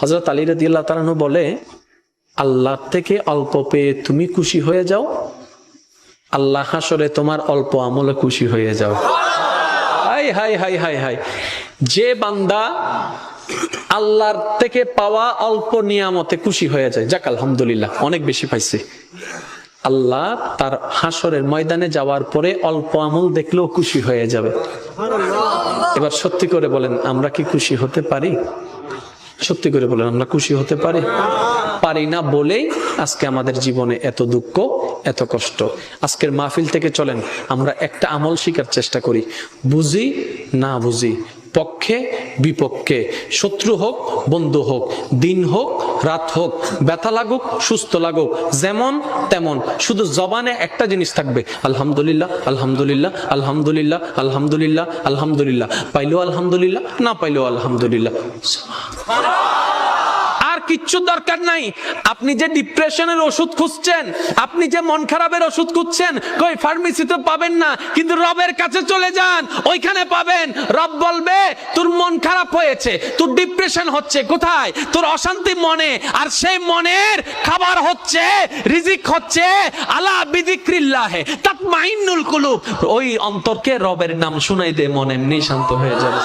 হজরত আলী রাদি আল্লাহ তালানু বলে, আল্লাহর থেকে অল্প পেয়ে তুমি খুশি হয়ে যাও। আল্লাহ হাসরে তোমার অল্প আমলে খুশি হয়ে যাও। হাই হাই হাই হাই হাই। যে বান্দা আল্লাহর থেকে পাওয়া অল্প নিয়ামতে খুশি হয়ে যায়, যাক আলহামদুলিল্লাহ, অনেক বেশি পাইছে। আল্লাহ তার হাসরের ময়দানে যাওয়ার পরে অল্প আমল দেখলেও খুশি হয়ে যাবে। এবার সত্যি করে বলেন, আমরা কি খুশি হতে পারি? সত্যি করে বলেন, আমরা খুশি হতে পারি? পারি না বলেই আজকে আমাদের জীবনে এত দুঃখ, এত কষ্ট। আজকের মাহফিল থেকে চলেন, আমরা একটা আমল শিকার চেষ্টা করি। বুঝি না বুঝি পক্ষে, বিপক্ষে। শত্রু হোক, বন্ধু হোক, দিন হোক, রাত হোক, ব্যথা লাগুক, সুস্থ লাগুক, যেমন তেমন। শুধু জবানে একটা জিনিস থাকবে, আলহামদুলিল্লাহ আলহামদুলিল্লাহ আলহামদুলিল্লাহ আলহামদুলিল্লাহ আলহামদুলিল্লাহ। পাইলেও আলহামদুলিল্লাহ, না পাইলেও আলহামদুলিল্লাহ। কিচ্ছু দরকার নাই। আপনি যে ডিপ্রেশনের ওষুধ খুঁজছেন, আপনি যে মন খারাপের ওষুধ খুঁজছেন, কই ফার্মেসিতে পাবেন না, কিন্তু রবের কাছে চলে যান, ওইখানে পাবেন। রব বলবে, তোর মন খারাপ হয়েছে, তোর ডিপ্রেশন হচ্ছে, কোথায়? তোর অশান্তি মনে, আর সেই মনের খাবার হচ্ছে, রিজিক হচ্ছে, আলা বিদিক্রিল্লাহে তাত মাইনুল কুলুব। ওই অন্তরকে রবের নাম শুনাই দে, মনে এমনি শান্ত হয়ে যাবে।